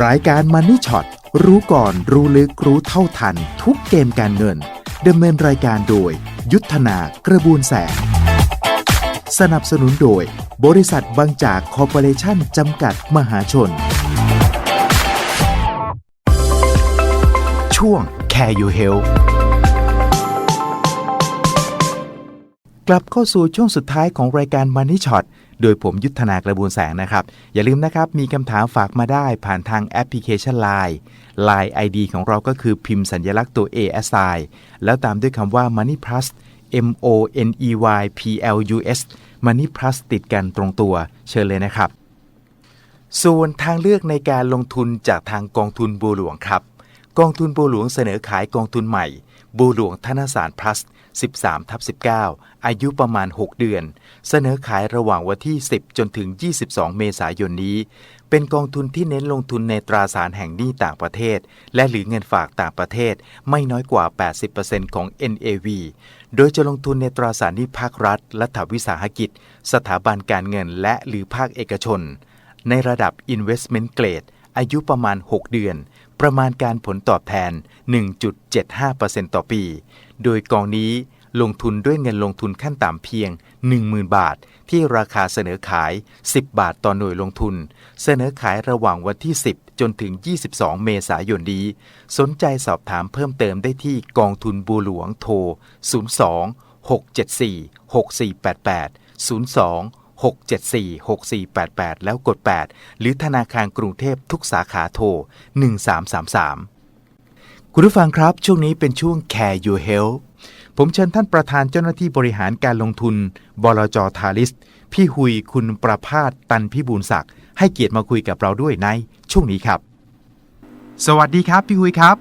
รายการมันนี่ช็อตรู้ก่อนรู้ลึกรู้เท่าทัน ทุกเกมการเงินดำเนินรายการโดย ยุทธนากระบวนแสง สนับสนุนโดย บริษัทบางจากคอร์ปอเรชั่นจำกัดมหาชน ช่วง Care You Help กลับเข้าสู่ช่วงสุดท้ายของรายการ Money Shot โดยผมยุทธนากระบวนแสงนะครับ อย่าลืมนะครับ มีคำถามฝากมาได้ผ่านทางแอปพลิเคชัน Line Line ID ของเราก็คือพิมพ์สัญลักษณ์ตัว A S I แล้วตามด้วยคำว่า Money Plus M O N E Y P L U S Money Plus ติดกันตรงตัว เชิญเลยนะครับ ส่วนทางเลือกในการลงทุนจากทางกองทุนบัวหลวงครับ กองทุนบัวหลวงเสนอขายกองทุนใหม่บัวหลวงธนสาร plus 13ทับ19 อายุประมาณ 6 เดือน เสนอขายระหว่างวันที่ 10 จนถึง 22 เมษายนนี้ เป็นกองทุนที่เน้นลงทุนในตราสารแห่งหนี้ต่างประเทศ และหรือเงินฝากต่างประเทศไม่น้อยกว่า 80%ของ NAV โดยจะลงทุนในตราสารหนี้ภาครัฐ รัฐวิสาหกิจ สถาบันการเงินและหรือภาคเอกชน ในระดับ Investment Grade อายุประมาณ 6 เดือน ประมาณการผลตอบแทน 1.75%ต่อปี โดยกองนี้ลงทุนด้วยเงินลงทุนขั้นต่ำเพียง 10,000 บาท ที่ราคาเสนอขาย 10 บาทต่อหน่วยลงทุน เสนอขายระหว่างวันที่ 10 จนถึง 22 เมษายนนี้ สนใจสอบถามเพิ่มเติมได้ที่กองทุนบัวหลวงโทร 02 674 6488 02 674 6488 แล้วกด 8 หรือธนาคารกรุงเทพทุกสาขาโทร 1333 คุณผู้ฟังครับ ช่วงนี้เป็นช่วง Care Your Health ผมเชิญท่านประธานเจ้าหน้าที่บริหารการลงทุน บลจทาริส พี่หุยคุณประพาสตันพิบูลศักดิ์ให้เกียรติมาคุยกับเราด้วยในช่วงนี้ครับ สวัสดีครับ พี่หุยครับ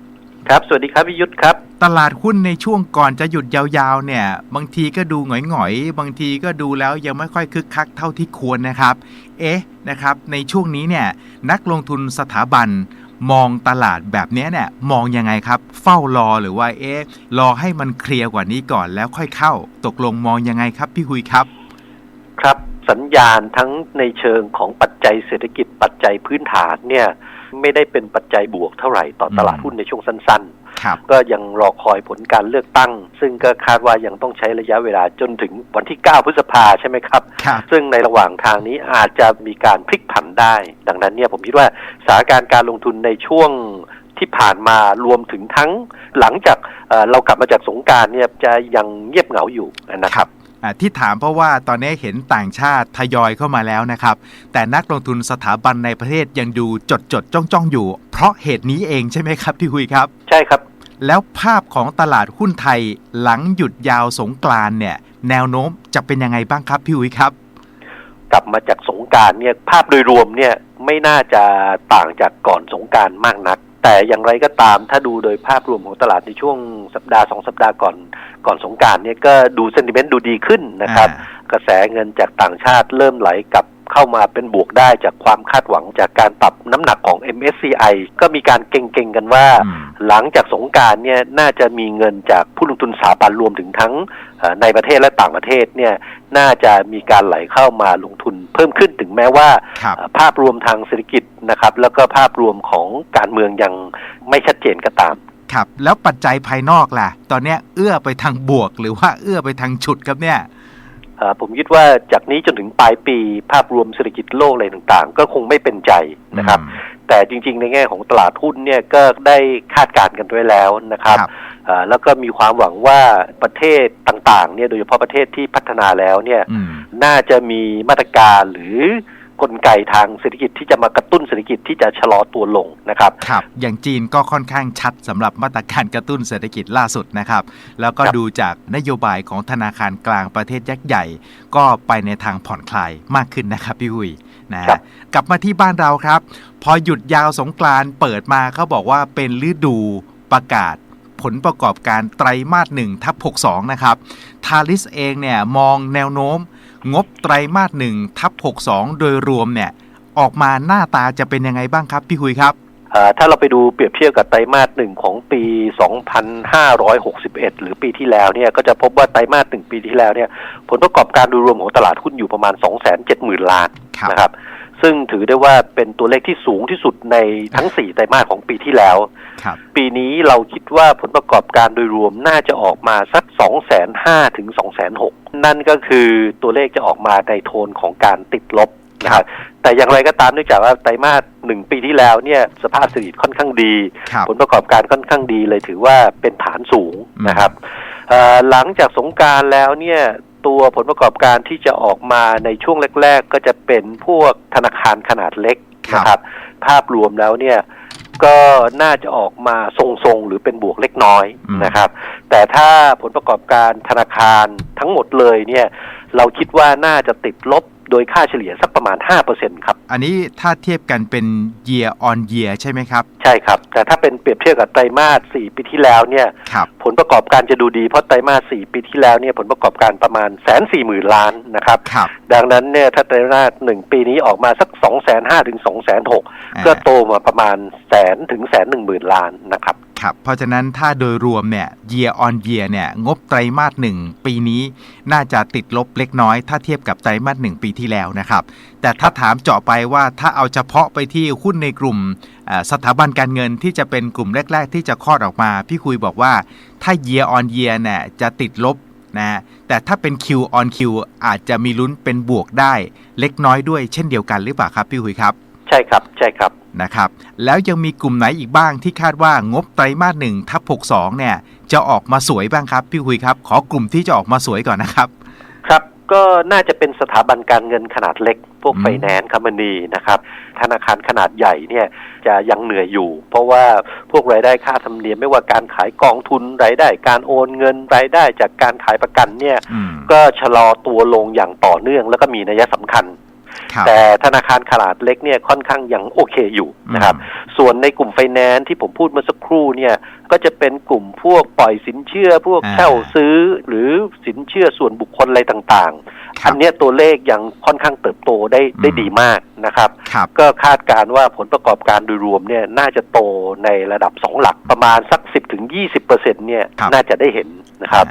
ครับ สวัสดีครับพี่ยุทธครับ ตลาดหุ้นในช่วงก่อนจะหยุดยาวๆเนี่ยบางทีก็ดูหงอยๆ บางทีก็ดูแล้วยังไม่ค่อยคึกคักเท่าที่ควรนะครับ เอ๊ะนะครับในช่วงนี้เนี่ยนักลงทุนสถาบันมองตลาดแบบนี้เนี่ยมองยังไงครับ เฝ้ารอหรือว่าเอ๊ะรอให้มันเคลียร์กว่านี้ก่อนแล้วค่อยเข้า ตกลงมองยังไงครับพี่หุยครับ ครับสัญญาณทั้งในเชิงของปัจจัยเศรษฐกิจปัจจัยพื้นฐานเนี่ยไม่ได้เป็นปัจจัยบวกเท่าไหร่ต่อตลาดหุ้นในช่วงสั้นๆ ก็ยังรอคอยผลการเลือกตั้ง ซึ่งก็คาดว่ายังต้องใช้ระยะเวลาจนถึงวันที่ 9 พฤษภาใช่ไหมครับครับ ซึ่งในระหว่างทางนี้อาจจะมีการพลิกผันได้ ดังนั้นเนี่ยผมคิดว่าสถานการณ์การลงทุนในช่วงที่ผ่านมารวมถึงทั้งหลังจากเอ่อเรากลับมาจากสงกรารเนี่ยจะยังเงียบเหงาอยู่นะครับอ่าที่ถามเพราะว่าตอนนี้เห็นต่างชาติทยอยเข้ามาแล้วนะครับ แต่นักลงทุนสถาบันในประเทศยังดูจดจดจ้องจ้องๆอยู่ เพราะเหตุนี้เองใช่ไหมครับพี่หุยครับ ใช่ครับ แล้วภาพของตลาดหุ้นไทยหลังหยุดยาวสงกรานต์เนี่ย แนวโน้มจะเป็นยังไงบ้างครับพี่หุยครับ กลับมาจากสงกรารเนี่ยภาพโดยรวมเนี่ยไม่น่าจะต่างจากก่อนสงกรารมากนัก แต่อย่างไรก็ตามถ้าดูโดยภาพรวมของตลาดในช่วงสัปดาห์สองสัปดาห์ก่อนก่อนสงกรารเนี่ยก็ดูเซนติเมนต์ดูดีขึ้นนะครับ กระแสเงินจากต่างชาติเริ่มไหลกลับ เข้ามาเป็นบวกได้จากความคาดหวังจากการปรับน้ำหนักของ MSCI ก็มีการเก่งๆกันว่าอืมหลังจากสงกรารเนี่ยน่าจะมีเงินจากผู้ลงทุนสถาบันรวมถึงทั้งเอ่อในประเทศและต่างประเทศเนี่ยน่าจะมีการไหลเข้ามาลงทุนเพิ่มขึ้นถึงแม้ว่าครับเอ่อภาพรวมทางเศรษฐกิจนะครับแล้วก็ภาพรวมของการเมืองยังไม่ชัดเจนก็ตามครับแล้วปัจจัยภายนอกล่ะ ตอนเนี้ยเอื้อไปทางบวกหรือว่าเอื้อไปทางฉุดครับเนี่ยเอ่อ ผมคิดว่าจากนี้จนถึงปลายปีภาพรวมเศรษฐกิจโลกอะไรต่างๆ ก็คงไม่เป็นใจนะครับอืมแต่จริง ๆ ในแง่ของตลาดหุ้นเนี่ยก็ได้คาดการณ์กันไว้แล้วนะครับครับเอ่อแล้วก็มีความหวังว่าประเทศต่างๆเนี่ยโดยเฉพาะประเทศที่พัฒนาแล้วเนี่ยอืมน่าจะมีมาตรการหรือ กลไกทางเศรษฐกิจที่จะมากระตุ้นเศรษฐกิจที่จะชะลอตัวลงนะครับครับอย่างจีนก็ค่อนข้างชัดสำหรับมาตรการกระตุ้นเศรษฐกิจล่าสุดนะครับ แล้วก็ครับดูจากนโยบายของธนาคารกลางประเทศยักษ์ใหญ่ ก็ไปในทางผ่อนคลายมากขึ้นนะครับพี่หุยนะฮะครับกลับมาที่บ้านเราครับ พอหยุดยาวสงกรานต์เปิดมาเขาบอกว่าเป็นฤดูประกาศผลประกอบการไตรมาสหนึ่งทับ62 นะครับ ทาริสเองเนี่ยมองแนวโน้ม งบไตรมาสหนึ่งทับ62 โดยรวมเนี่ยออกมาหน้าตาจะเป็นยังไงบ้างครับ พี่หุยครับเอ่อถ้าเราไปดูเปรียบเทียบกับไตรมาสหนึ่งของปี 2561 หรือปีที่แล้วเนี่ยก็จะพบว่าไตรมาสหนึ่งปีที่แล้วเนี่ยผลประกอบการโดยรวมของตลาดหุ้นอยู่ประมาณ 270,000 ล้านครับนะครับ ซึ่งถือได้ว่าเป็นตัวเลขที่สูงที่สุดในทั้ง 4 ไตรมาสของปีที่แล้วครับปีนี้เราคิดว่าผลประกอบการโดยรวมน่าจะออกมาสัก 2 5 0 0 0ถึง 2 6 0 0 0นั่นก็คือตัวเลขจะออกมาในโทนของการติดลบนะครับแต่อย่างไรก็ตามเนื่องจากว่าไตรมาสหนึ่งปีที่แล้วเนี่ยสภาพเศรษฐกิจค่อนข้างดีครับผลประกอบการค่อนข้างดีเลยถือว่าเป็นฐานสูงอืมนะครับเอ่อหลังจากสงกรารแล้วเนี่ย ตัวผลประกอบการที่จะออกมาในช่วงแรก ๆ ก็จะเป็นพวกธนาคารขนาดเล็กนะครับ ภาพรวมแล้วเนี่ยก็น่าจะออกมาทรงๆ หรือเป็นบวกเล็กน้อยอืมนะครับ แต่ถ้าผลประกอบการธนาคารทั้งหมดเลยเนี่ย เราคิดว่าน่าจะติดลบ โดยค่าเฉลี่ยสักประมาณ 5%ครับ อันนี้ถ้าเทียบกันเป็น year on year ใช่ไหมครับ ใช่ครับ แต่ถ้าเป็นเปรียบเทียบกับไตรมาส 4 ปีที่แล้วเนี่ยครับผลประกอบการจะดูดีเพราะไตรมาส 4 ปีที่แล้วเนี่ยผลประกอบการประมาณแสนสี่หมื่นล้านนะครับครับดังนั้นเนี่ยถ้าไตรมาสหนึ่งปีนี้ออกมาสัก2องแสนห้าถึงสองแสนหกอ่าก็โตมาประมาณแสนถึงแสนหนึ่งหมื่นล้านนะครับ ครับ เพราะฉะนั้นถ้าโดยรวมเนี่ย year on year เนี่ย งบไตรมาสหนึ่งปีนี้น่าจะติดลบเล็กน้อย ถ้าเทียบกับไตรมาสหนึ่งปีที่แล้วนะครับ แต่ถ้าถามเจาะไปว่าถ้าเอาเฉพาะไปที่หุ้นในกลุ่มสถาบันการเงินที่จะเป็นกลุ่มแรก ๆ ที่จะคลอดออกมา พี่คุยบอกว่าถ้า year on year เนี่ยจะติดลบนะแต่ถ้าเป็น Q on Q อาจจะมีลุ้นเป็นบวกได้เล็กน้อยด้วยเช่นเดียวกันหรือเปล่าครับพี่คุยครับ ใช่ครับใช่ครับ นะครับแล้วยังมีกลุ่มไหนอีกบ้างที่คาดว่างบไตรมาสหนึ่งทับ62เนี่ยจะออกมาสวยบ้างครับพี่คุยครับ ขอกลุ่มที่จะออกมาสวยก่อนนะครับ ครับก็น่าจะเป็นสถาบันการเงินขนาดเล็ก พวกอืมไฟแนนซ์คัมมานีนะครับ ธนาคารขนาดใหญ่เนี่ยจะยังเหนื่อยอยู่ เพราะว่าพวกรายได้ค่าธรรมเนียมไม่ว่าการขายกองทุนรายได้ การโอนเงินรายได้จากการขายประกันเนี่ยอืมก็ชะลอตัวลงอย่างต่อเนื่อง แล้วก็มีนัยสำคัญครับ แต่ธนาคารขนาดเล็กเนี่ยค่อนข้างยังโอเคอยู่นะครับอืมส่วนในกลุ่มไฟแนนซ์ที่ผมพูดเมื่อสักครู่เนี่ยก็จะเป็นกลุ่มพวกปล่อยสินเชื่อพวกอ่าเช่าซื้อหรือสินเชื่อส่วนบุคคลอะไรต่างๆครัอับนเนี้ยตัวเลขยังค่อนข้างเติบโตได้ได้อืมดีมากนะครับครับ ก็คาดการณ์ว่าผลประกอบการโดยรวมเนี่ยน่าจะโตในระดับ 2 หลักประมาณสัก 10-20%เนี่ยครับน่าจะได้เห็นนะครับ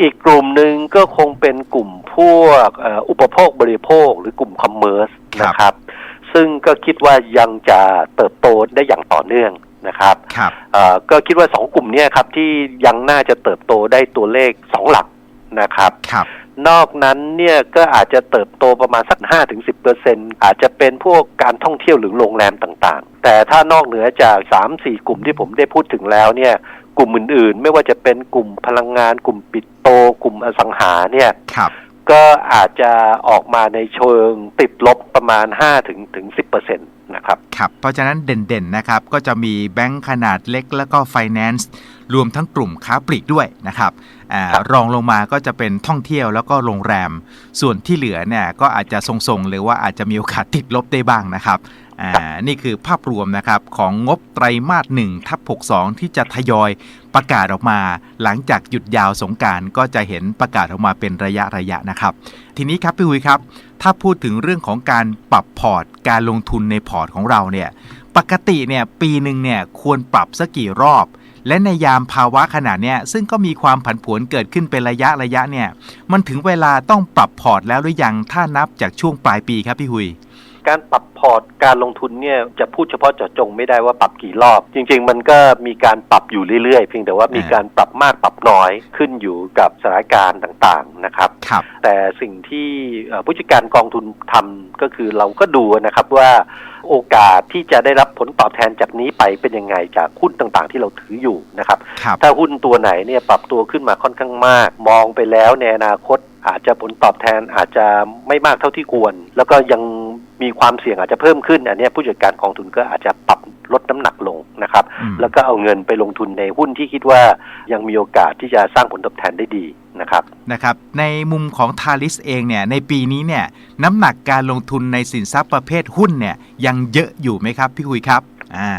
อีกกลุ่มหนึ่งก็คงเป็นกลุ่มพวกเอ่ออุปโภคบริโภคหรือกลุ่มคอมเมอร์สครับนะครับ ซึ่งก็คิดว่ายังจะเติบโตได้อย่างต่อเนื่องนะครับครับเอ่อก็คิดว่าสองกลุ่มเนี้ครับที่ยังน่าจะเติบโตได้ตัวเลขสองหลักนะครับครับนอกนั้นเนี่ยก็อาจจะเติบโตประมาณสัก5ถึง10เปอร์เซ็นอาจจะเป็นพวกการท่องเที่ยวหรือโรงแรมต่างๆ แต่ถ้านอกเหนือจาก 3-4 กลุ่มที่ผมได้พูดถึงแล้วเนี่ย กลุ่มอื่นๆ ไม่ว่าจะเป็นกลุ่มพลังงาน กลุ่มปิดโต กลุ่มอสังหาเนี่ยครับก็อาจจะออกมาในเชิงติดลบประมาณ5ถึงถึง10เปอร์เซ็นต์นะครับครับเพราะฉะนั้นเด่นๆนะครับก็จะมีแบงก์ขนาดเล็กแล้วก็ไฟแนนซ์รวมทั้งกลุ่มค้าปลีกด้วยนะครับอ่าครับรองลงมาก็จะเป็นท่องเที่ยวแล้วก็โรงแรม ส่วนที่เหลือเนี่ยก็อาจจะทรงๆหรือว่าอาจจะมีโอกาสติดลบได้บ้างนะครับ อ่านี่คือภาพรวมนะครับของงบไตรมาส1ทับ62 ที่จะทยอยประกาศออกมา หลังจากหยุดยาวสงการก็จะเห็นประกาศออกมาเป็นระยะระยะนะครับ ทีนี้ครับพี่หุยครับ ถ้าพูดถึงเรื่องของการปรับพอร์ตการลงทุนในพอร์ตของเราเนี่ยปกติเนี่ยปีหนึ่งเนี่ยควรปรับสักกี่รอบและในยามภาวะขนาดเนี้ยซึ่งก็มีความผันผวนเกิดขึ้นเป็นระยะระยะเนี่ย มันถึงเวลาต้องปรับพอร์ตแล้วหรือยังถ้านับจากช่วงปลายปีครับพี่หุย การปรับพอร์ตการลงทุนเนี่ยจะพูดเฉพาะเจาะจงไม่ได้ว่าปรับกี่รอบ จริง ๆ มันก็มีการปรับอยู่เรื่อยๆ เพียงแต่ว่ามีการปรับมากปรับน้อยขึ้นอยู่กับสถานการณ์ต่างๆนะครับ ครับ แต่สิ่งที่เอ่อผู้จัดการกองทุนทำก็คือเราก็ดูนะครับว่าโอกาสที่จะได้รับผลตอบแทนจากนี้ไปเป็นยังไงจากหุ้นต่างๆ ที่เราถืออยู่นะครับ ครับ ถ้าหุ้นตัวไหนเนี่ยปรับตัวขึ้นมาค่อนข้างมาก มองไปแล้วในอนาคตอาจจะผลตอบแทนอาจจะไม่มากเท่าที่ควร แล้วก็ยังมีความเสี่ยงอาจจะเพิ่มขึ้น อันเนี้ยผู้จัดการกองทุนก็อาจจะปรับลดน้ำหนักลงนะครับอืมแล้วก็เอาเงินไปลงทุนในหุ้นที่คิดว่ายังมีโอกาสที่จะสร้างผลตอบแทนได้ดีนะครับนะครับ ในมุมของทาริสเองเนี่ยในปีนี้เนี่ยน้ำหนักการลงทุนในสินทรัพย์ประเภทหุ้นเนี่ยยังเยอะอยู่ไหมครับพี่หุยครับอ่า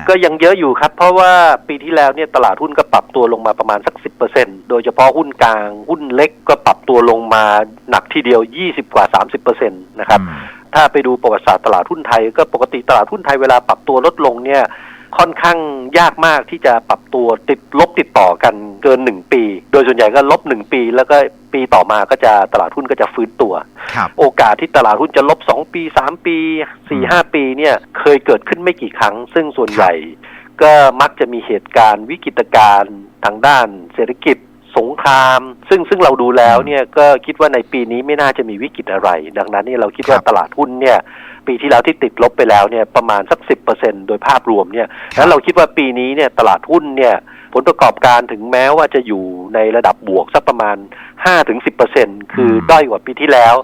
ก็ยังเยอะอยู่ครับ เพราะว่าปีที่แล้วเนี่ยตลาดหุ้นก็ปรับตัวลงมาประมาณสัก10%โดยเฉพาะหุ้นกลาง หุ้นเล็กก็ปรับตัวลงมาหนักทีเดียว20กว่า30%นะครับถ้าไปดูประวัติศาสตร์ตลาดหุ้นไทย ก็ปกติตลาดหุ้นไทยเวลาปรับตัวลดลงเนี่ย ค่อนข้างยากมากที่จะปรับตัวติดลบติดต่อกันเกินหนึ่งปี โดยส่วนใหญ่ก็ลบหนึ่งปี แล้วก็ปีต่อมาก็จะตลาดหุ้นก็จะฟื้นตัวครับโอกาสที่ตลาดหุ้นจะลบสองปีสามปีสี่ห้าปีเนี่ยเคยเกิดขึ้นไม่กี่ครั้ง ซึ่งส่วนใหญ่ ก็มักจะมีเหตุการณ์วิกฤตการณ์ทางด้านเศรษฐกิจสง คราม ซึ่งซึ่งเราดูแล้วเนี่ยก็คิดว่าในปีนี้ไม่น่าจะมีวิกฤตอะไร ดังนั้นเนี่ยเราคิดว่าครับตลาดหุ้นเนี่ยปีที่แล้วที่ติดลบไปแล้วเนี่ยประมาณสักสิบเปอร์เซ็นโดยภาพรวมเนี่ยครับแล้วเราคิดว่าปีนี้เนี่ยตลาดหุ้นเนี่ยผลประกอบการถึงแม้ว่าจะอยู่ในระดับบวกสักประมาณห้าถึงสิบเปอร์เซ็นคือด้อยกว่าปีที่แล้ว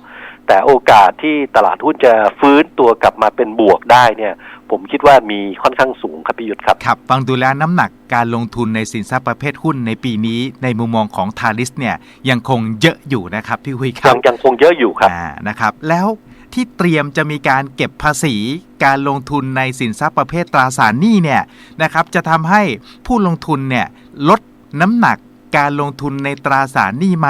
แต่โอกาสที่ตลาดหุ้นจะฟื้นตัวกลับมาเป็นบวกได้เนี่ย ผมคิดว่ามีค่อนข้างสูงครับพี่ยุทธครับครับ ฟังดูแล้วน้ำหนักการลงทุนในสินทรัพย์ประเภทหุ้นในปีนี้ ในมุมมองของทาริสเนี่ยยังคงเยอะอยู่นะครับพี่หุยครัยับงยังคงเยอะอยู่ครับอ่านะครับ แล้วที่เตรียมจะมีการเก็บภาษีการลงทุนในสินทรัพย์ประเภทตราสารหนี้เนี่ยนะครับจะทำให้ผู้ลงทุนเนี่ยลดน้ำหนักการลงทุนในตราสารหนี้ไหม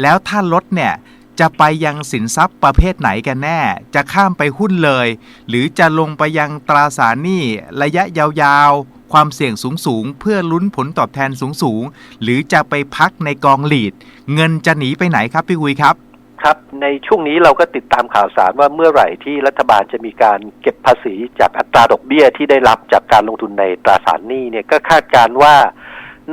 แล้วถ้าลดเนี่ย จะไปยังสินทรัพย์ประเภทไหนกันแน่ จะข้ามไปหุ้นเลย หรือจะลงไปยังตราสารหนี้ระยะยาวๆ ความเสี่ยงสูงๆ เพื่อลุ้นผลตอบแทนสูงๆ หรือจะไปพักในกองหลีด เงินจะหนีไปไหนครับพี่หุยครับครับในช่วงนี้เราก็ติดตามข่าวสารว่าเมื่อไหร่ที่รัฐบาลจะมีการเก็บภาษีจากอัตราดอกเบี้ยที่ได้รับจากการลงทุนในตราสารหนี้เนี่ยก็คาดการณ์ว่า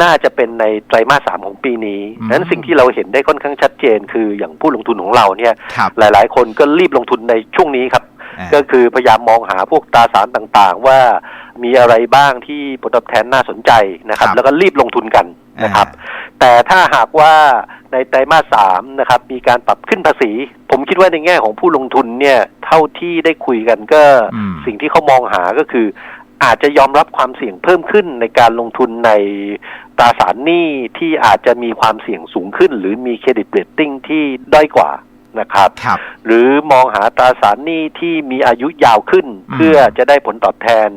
น่าจะเป็นในไตรมาสสามของปีนี้อืมนั้นสิ่งที่เราเห็นได้ค่อนข้างชัดเจน คืออย่างผู้ลงทุนของเราเนี่ยครับหลาย ๆ คนก็รีบลงทุนในช่วงนี้ครับอ่าก็คือพยายามมองหาพวกตราสารต่างๆ ว่ามีอะไรบ้างที่ผลตอบแทนน่าสนใจนะครับครับแล้วก็รีบลงทุนกันนะครับอ่าแต่ถ้าหากว่าในไตรมาสสามนะครับมีการปรับขึ้นภาษี ผมคิดว่าในแง่ของผู้ลงทุนเนี่ยเท่าที่ได้คุยกันก็อืมสิ่งที่เขามองหาก็คือ อาจจะยอมรับความเสี่ยงเพิ่มขึ้นในการลงทุนในตราสารหนี้ที่อาจจะมีความเสี่ยงสูงขึ้น หรือมีเครดิตเรตติ้งที่ด้อยกว่านะครับครับหรือมองหาตราสารหนี้ที่มีอายุยาวขึ้นอืมเพื่อจะได้ผลตอบแทน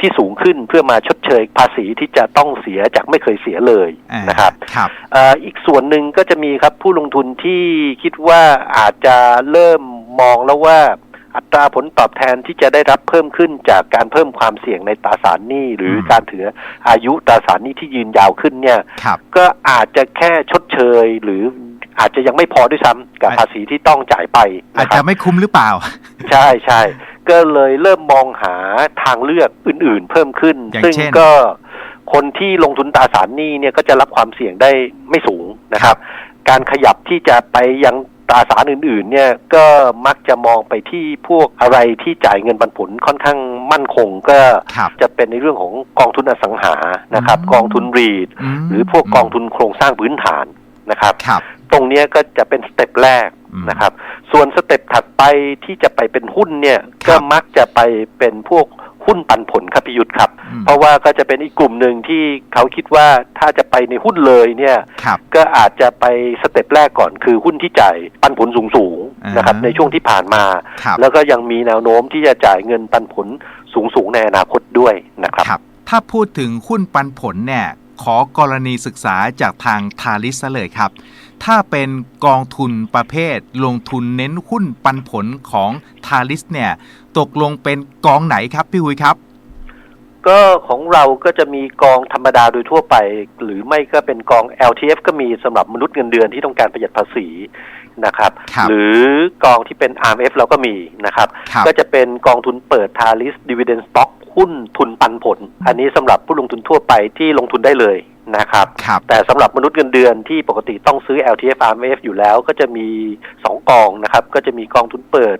ที่สูงขึ้นเพื่อมาชดเชยภาษีที่จะต้องเสียจากไม่เคยเสียเลยอ่านะครับครับเอ่ออีกส่วนหนึ่งก็จะมีครับผู้ลงทุนที่คิดว่าอาจจะเริ่มมองแล้วว่า อัตราผลตอบแทนที่จะได้รับเพิ่มขึ้นจากการเพิ่มความเสี่ยงในตราสารหนี้หรืออมการถืออายุตราสารหนี้ที่ยืนยาวขึ้นเนี่ยครับก็อาจจะแค่ชดเชยหรืออาจจะยังไม่พอด้วยซ้ำกับอาจภาษีที่ต้องจ่ายไป อาจนะคจะรับไม่คุ้มหรือเปล่า ใช่ใช่ก็เลยเริ่มมองหาทางเลือกอื่น ๆ เพิ่มขึ้นอย่างซึ่งเช่นก็คนที่ลงทุนตราสารหนี้เนี่ยก็จะรับความเสี่ยงได้ไม่สูงนะครับ การขยับที่จะไปยัง ตราสารอื่นๆ เนี่ยก็มักจะมองไปที่พวกอะไรที่จ่ายเงินปันผลค่อนข้างมั่นคงก็ครับจะเป็นในเรื่องของกองทุนอสังหานะครับอืมกองทุนรีดมหรือพวกกองทุนโครงสร้างพื้นฐาน นะครับครับตรงเนี้ยก็จะเป็นสเต็ปแรกอืมนะครับ ส่วนสเต็ปถัดไปที่จะไปเป็นหุ้นเนี่ยครัก็บมักจะไปเป็นพวกหุ้นปันผลครับพิยุทธ์ครับอืมเพราะว่าก็จะเป็นอีกกลุ่มหนึ่งที่เขาคิดว่าถ้าจะไปในหุ้นเลยเนี่ยครับก็อาจจะไปสเต็ปแรกก่อนคือหุ้นที่จ่ายปันผลสูงอ่าๆนะครับในช่วงที่ผ่านมาครับแล้วก็ยังมีแนวโน้มที่จะจ่ายเงินปันผลสูงๆในอนาคตด้วยนะครับครับ ถ้าพูดถึงหุ้นปันผลเนี่ย ขอกรณีศึกษาจากทางทาริสซะเลยครับ ถ้าเป็นกองทุนประเภท ลงทุนเน้นหุ้นปันผลของทาริสเนี่ยตกลงเป็นกองไหนครับพี่หุยครับ ก็ของเราก็จะมีกองธรรมดาโดยทั่วไป หรือไม่ก็เป็นกอง LTF ก็มีสำหรับมนุษย์เงินเดือนที่ต้องการประหยัดภาษีนะครับครับหรือกองที่เป็น RMF เราก็มีนะครับครับก็จะเป็นกองทุนเปิดทาริสดิว i เดนสต็อก หุ้นทุนปันผล อันนี้สำหรับผู้ลงทุนทั่วไปที่ลงทุนได้เลยนะครับครับแต่สำหรับมนุษย์เงินเดือนที่ปกติต้องซื้อ LTF RMF อยู่แล้วก็จะมี 2 กองนะครับ ก็จะมีกองทุนเปิด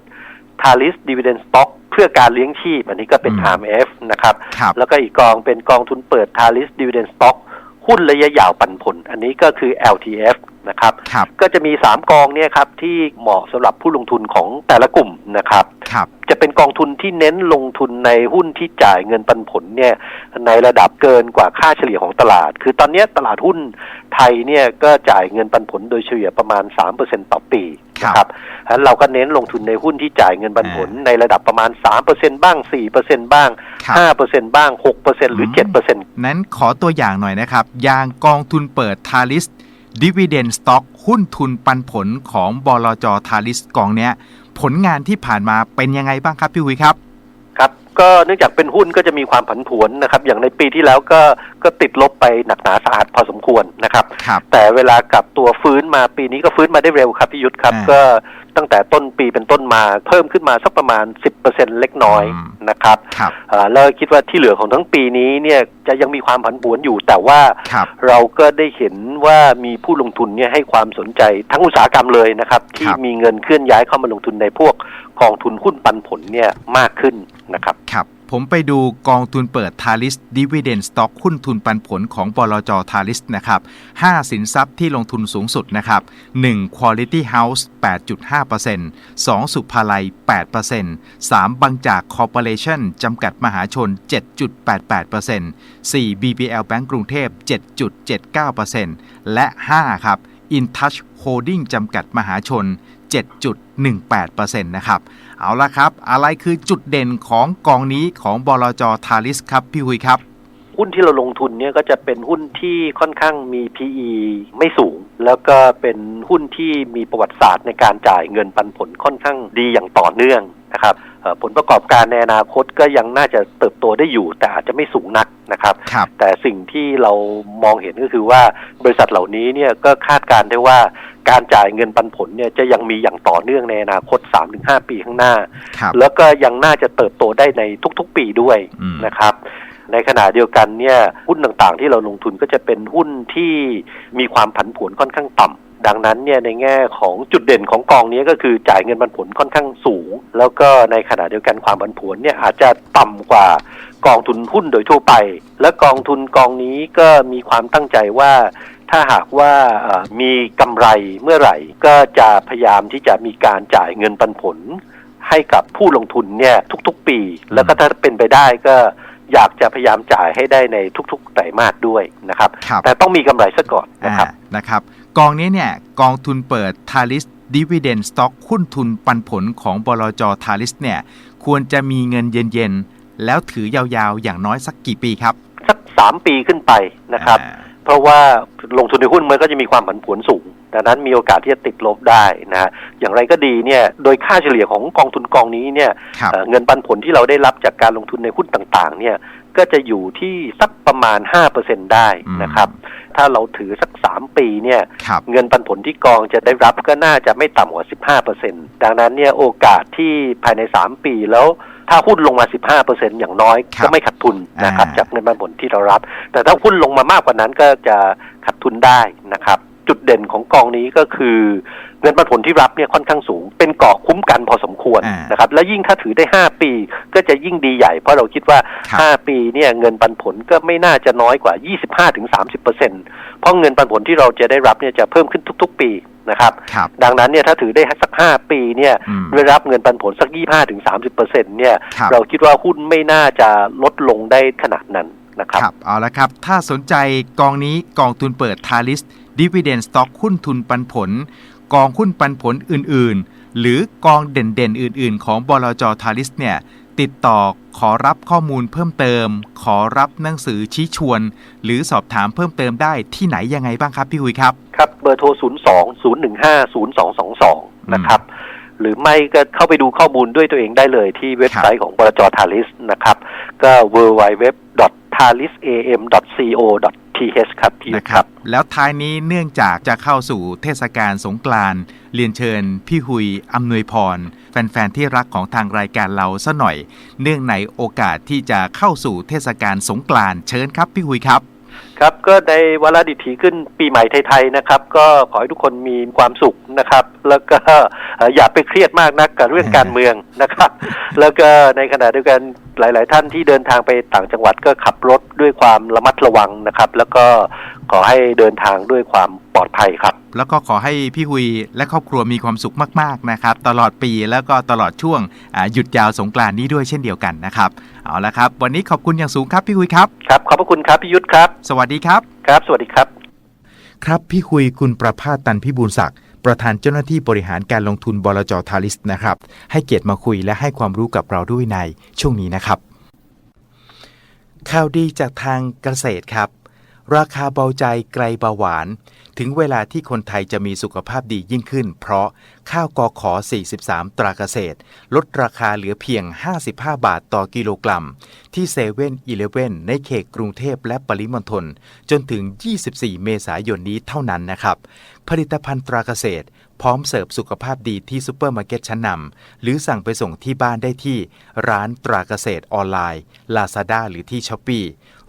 t a l i s Dividend Stock เพื่อการเลี้ยงชีพ อันนี้ก็เป็นอืม RMF นะครับครับแล้วก็อีกกองเป็นกองทุนเปิด t a l i s Dividend Stock หุ้นระยะยาวปันผล อันนี้ก็คือ LTF นะครับครับก็จะมี 3 กองเนี่ยครับที่เหมาะสำหรับผู้ลงทุนของแต่ละกลุ่มนะครับครับจะเป็นกองทุนที่เน้นลงทุนในหุ้นที่จ่ายเงินปันผลเนี่ยในระดับเกินกว่าค่าเฉลี่ยของตลาด คือตอนเนี้ยตลาดหุ้นไทยเนี่ยก็จ่ายเงินปันผลโดยเฉลี่ยประมาณ 3%ต่อปีครับนะครับฉะนั้นเราก็เน้นลงทุนในหุ้นที่จ่ายเงินปันผลในระดับประมาณ 3%บ้าง 4%บ้างครับ5%บ้าง 6%หรือ 7%นั้นขอตัวอย่างหน่อยนะครับ อย่างกองทุนเปิดทาริส ดิว i เดนสต็อกหุ้นทุนปันผลของบลจทาริสกองเนี้ยผลงานที่ผ่านมาเป็นยังไงบ้างครับพี่หุยครับครับก็เนื่องจากเป็นหุ้นก็จะมีความผันผวนนะครับ อย่างในปีที่แล้วก็ก็ติดลบไปหนักหนาสาหัสพอสมควรนะครับครับแต่เวลากลับตัวฟื้นมาปีนี้ก็ฟื้นมาได้เร็วครับพี่ยุทธครับอ่าก็ตั้งแต่ต้นปีเป็นต้นมาเพิ่มขึ้นมาสักประมาณ 10%เล็กน้อยอืมนะครับครับอ่าแล้วคิดว่าที่เหลือของทั้งปีนี้เนี่ยจะยังมีความผันผวนอยู่ แต่ว่าครับเราก็ได้เห็นว่ามีผู้ลงทุนเนี่ยให้ความสนใจทั้งอุตสาหกรรมเลยนะครับ ที่ครับมีเงินเคลื่อนย้ายเข้ามาลงทุนในพวกกองทุนหุ้นปันผลเนี่ยมากขึ้นนะครับครับ ผมไปดูกองทุนเปิดทาริสดิวเดนสต็อกหุ้นทุนปันผลของบลจทาริสนะครับ5สินทรัพย์ที่ลงทุนสูงสุดนะครับ 1. Quality House 8.5% 2. สุภาลัย 8% 3. บางจากคอร์ปอเรชั่นจำกัดมหาชน 7.88% 4. BBL Bank กรุงเทพ 7.79%และ 5 ครับ InTouch Holding จำกัดมหาชน 7. 18%นะครับ เอาละครับ อะไรคือจุดเด่นของกองนี้ของบลจทาริสครับ พี่หุยครับ หุ้นที่เราลงทุนเนี่ยก็จะเป็นหุ้นที่ค่อนข้างมี PE ไม่สูง แล้วก็เป็นหุ้นที่มีประวัติศาสตร์ในการจ่ายเงินปันผลค่อนข้างดีอย่างต่อเนื่องนะครับเอ่อผลประกอบการในอนาคตก็ยังน่าจะเติบโตได้อยู่ แต่อาจจะไม่สูงนักนะครับครับแต่สิ่งที่เรามองเห็นก็คือว่าบริษัทเหล่านี้เนี่ยก็คาดการณ์ได้ว่าการจ่ายเงินปันผลเนี่ยจะยังมีอย่างต่อเนื่องในอนาคต 3-5 ปีข้างหน้าครับแล้วก็ยังน่าจะเติบโตได้ในทุกๆปีด้วยอืมนะครับ ในขณะเดียวกันเนี่ยหุ้นต่างๆ ที่เราลงทุนก็จะเป็นหุ้นที่มีความผันผวนค่อนข้างต่ำดังนั้นเนี่ยในแง่ของจุดเด่นของกองนี้ก็คือจ่ายเงินปันผลค่อนข้างสูง แล้วก็ในขณะเดียวกันความผันผวนเนี่ยอาจจะต่ำกว่ากองทุนหุ้นโดยทั่วไป และกองทุนกองนี้ก็มีความตั้งใจว่าถ้าหากว่ามีกำไรเมื่อไหร่ ก็จะพยายามที่จะมีการจ่ายเงินปันผล ให้กับผู้ลงทุนเนี่ยทุกๆปี แล้วก็ถ้าเป็นไปได้ก็ อยากจะพยายามจ่ายให้ได้ในทุกๆไตรมาสด้วยนะครับครับแต่ต้องมีกำไรซะก่อนนะครับอ่านะครับ กองนี้เนี่ยกองทุนเปิดทาริสดิว i เดนสต็อกหุ้นทุนปันผลของบลจทาริสเนี่ยควรจะมีเงินเย็นๆ แล้วถือยาวๆ อย่างน้อยสักกี่ปีครับ สักสามปีขึ้นไปนะครับอ่าเพราะว่าลงทุนในหุ้นมันก็จะมีความผันผวนสูง ดังนั้นมีโอกาสที่จะติดลบได้นะฮะอย่างไรก็ดีเนี่ยโดยค่าเฉลี่ยของกองทุนกองนี้เนี่ยครับเอ่อเงินปันผลที่เราได้รับจากการลงทุนในหุ้นต่างๆ เนี่ยก็จะอยู่ที่สักประมาณ 5%ได้นะครับ ถ้าเราถือสัก 3 ปีเนี่ยครับเงินปันผลที่กองจะได้รับก็น่าจะไม่ต่ำกว่า 15%ดังนั้นเนี่ยโอกาสที่ภายใน 3 ปีแล้วถ้าหุ้นลงมา 15%อย่างน้อยครับก็ไม่ขาดทุนนะครับอ่าจากเงินปันผลที่เรารับ แต่ถ้าหุ้นลงมามากกว่านั้นก็จะขาดทุนได้นะครับ จุดเด่นของกองนี้ก็คือ เงินปันผลที่รับเนี่ยค่อนข้างสูง เป็นเกราะคุ้มกันพอสมควรอ่านนะครับ แล้วยิ่งถ้าถือได้ 5 ปีก็จะยิ่งดีใหญ่ เพราะเราคิดว่าครับ5ปีเนี่ยเงินปันผลก็ไม่น่าจะน้อยกว่า 25-30%เพราะเงินปันผลที่เราจะได้รับเนี่ยจะเพิ่มขึ้นทุก ๆ ปีนะครับครับดังนั้นเนี่ยถ้าถือได้สัก5ปีเนี่ยอืมได้รับเงินปันผลสัก25-30%เนี่ยครับเราคิดว่าหุ้นไม่น่าจะลดลงได้ขนาดนั้นนะครับครับเอาละครับ ถ้าสนใจกองนี้กองทุนเปิดทาริส ดิว i เดนสต็อกหุ้นทุนปันผล กองหุ้นปันผลอื่นๆ หรือกองเด่นๆ อื่นๆ ของบลจทาริสเนี่ยติดต่อขอรับข้อมูลเพิ่มเติม ขอรับหนังสือชี้ชวน หรือสอบถามเพิ่มเติมได้ที่ไหนยังไงบ้างครับพี่หุยครับ ครับ เบอร์โทร 0 2 0 1 5 0 2 2 2 นะครับ หรือไม่ก็เข้าไปดูข้อมูลด้วยตัวเองได้เลยที่เว็บไซต์ของบรจทาริสนะครับ ก็ w w w t a l i s a m c o th ครับพี่นะครับ แล้วท้ายนี้เนื่องจากจะเข้าสู่เทศกาลสงกรานต์เรียนเชิญ พี่หุยอำนวยพร แฟน ๆ ที่รักของทางรายการเราซะหน่อย เนื่องในโอกาสที่จะเข้าสู่เทศกาลสงกรานต์เชิญครับ พี่หุยครับครับก็ในวาระดิถีขึ้นปีใหม่ไทยๆนะครับ ก็ขอให้ทุกคนมีความสุขนะครับ แล้วก็เอ่ออย่าไปเครียดมากนักกับเรื่องการเมืองนะครับ แล้วก็ในขณะเดียวกัน หลาย ๆ ท่านที่เดินทางไปต่างจังหวัดก็ขับรถด้วยความระมัดระวังนะครับ แล้วก็ขอให้เดินทางด้วยความปลอดภัยครับ แล้วก็ขอให้พี่หุยและครอบครัวมีความสุขมาก ๆ นะครับ ตลอดปีแล้วก็ตลอดช่วงอ่าหยุดยาวสงกรานต์นี้ด้วยเช่นเดียวกันนะครับเอาละครับ วันนี้ขอบคุณอย่างสูงครับพี่หุยครับครับขอบพระคุณครับพี่ยุทธครับ สวัสดีครับครับ สวัสดีครับ ครับพี่คุยคุณประภาสตันพิบูลศักดิ์ ประธานเจ้าหน้าที่บริหารการลงทุนบลจทาริสนะครับ ให้เกียรติมาคุยและให้ความรู้กับเราด้วยในช่วงนี้นะครับ ข่าวดีจากทางเกษตรครับ ราคาเบาใจไกลเบาหวาน ถึงเวลาที่คนไทยจะมีสุขภาพดียิ่งขึ้น เพราะข้าวกอขอ 43 ตราเกษตร ลดราคาเหลือเพียง 55 บาทต่อกิโลกรัม ที่เซเว่นอีเลเว่นในเขตกรุงเทพและปริมณฑลจนถึง 24 เมษายนนี้เท่านั้นนะครับ ผลิตภัณฑ์ตราเกษตร พร้อมเสิร์ฟสุขภาพดีที่ซูเปอร์มาร์เก็ตชั้นนำหรือสั่งไปส่งที่บ้านได้ที่ ร้านตราเกษตรออนไลน์ Lazada หรือที่ s h อ p e e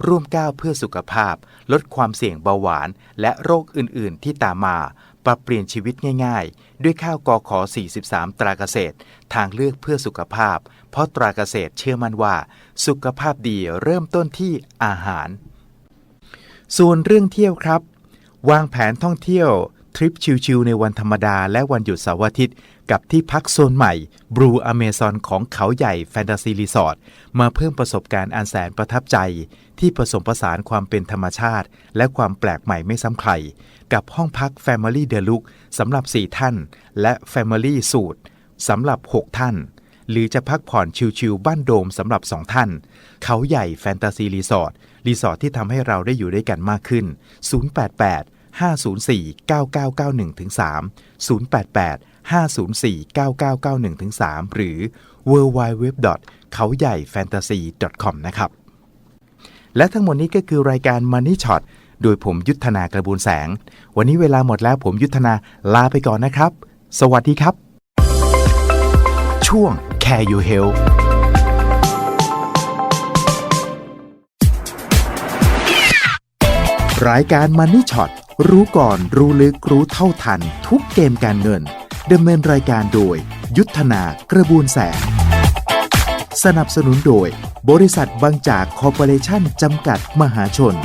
ร่วมก้าวเพื่อสุขภาพ ลดความเสี่ยงเบาหวาน และโรคอื่น ๆ ที่ตามมา ปรับเปลี่ยนชีวิตง่าย ๆ ด้วยข้าวกอขอ 43 ตราเกษตร ทางเลือกเพื่อสุขภาพ เพราะตราเกษตรเชื่อมั่นว่า สุขภาพดีเริ่มต้นที่อาหาร ส่วนเรื่องเที่ยวครับ วางแผนท่องเที่ยว ทริปชิลๆในวันธรรมดาและวันหยุดเสาร์อาทิตย์ กับที่พักโซนใหม่ Blue Amazon ของเขาใหญ่แฟนตาซีรีสอร์ทมาเพิ่มประสบการณ์อันแสนประทับใจ ที่ผสมผสานความเป็นธรรมชาติ และความแปลกใหม่ไม่ซ้ำใคร กับห้องพัก Family d e l u x สำหรับ 4 ท่าน และ Family Suite สำหรับ 6 ท่าน หรือจะพักผ่อนชิลๆบ้านโดมสำหรับ 2 ท่าน เขาใหญ่แฟนตาซีรีสอร์ทรีสอร์ทที่ทำให้เราได้อยู่ด้วยกันมากขึ้น 088 504 9991ถึง3 088 504 9991ถึง3หรือ w w w เขาใหญ่ fantasy com นะครับ และทั้งหมดนี้ก็คือรายการ Money Shot โดยผมยุทธนากระบูลแสง วันนี้เวลาหมดแล้วผมยุทธนาลาไปก่อนนะครับ สวัสดีครับ ช่วง Care You Health รายการ Money Shot รู้ก่อนรู้ลึกรู้เท่าทัน ทุกเกมการเงินดำเนินรายการโดย ยุทธนากระบูนแสง สนับสนุนโดย บริษัทบางจากคอร์ปอเรชั่นจำกัดมหาชน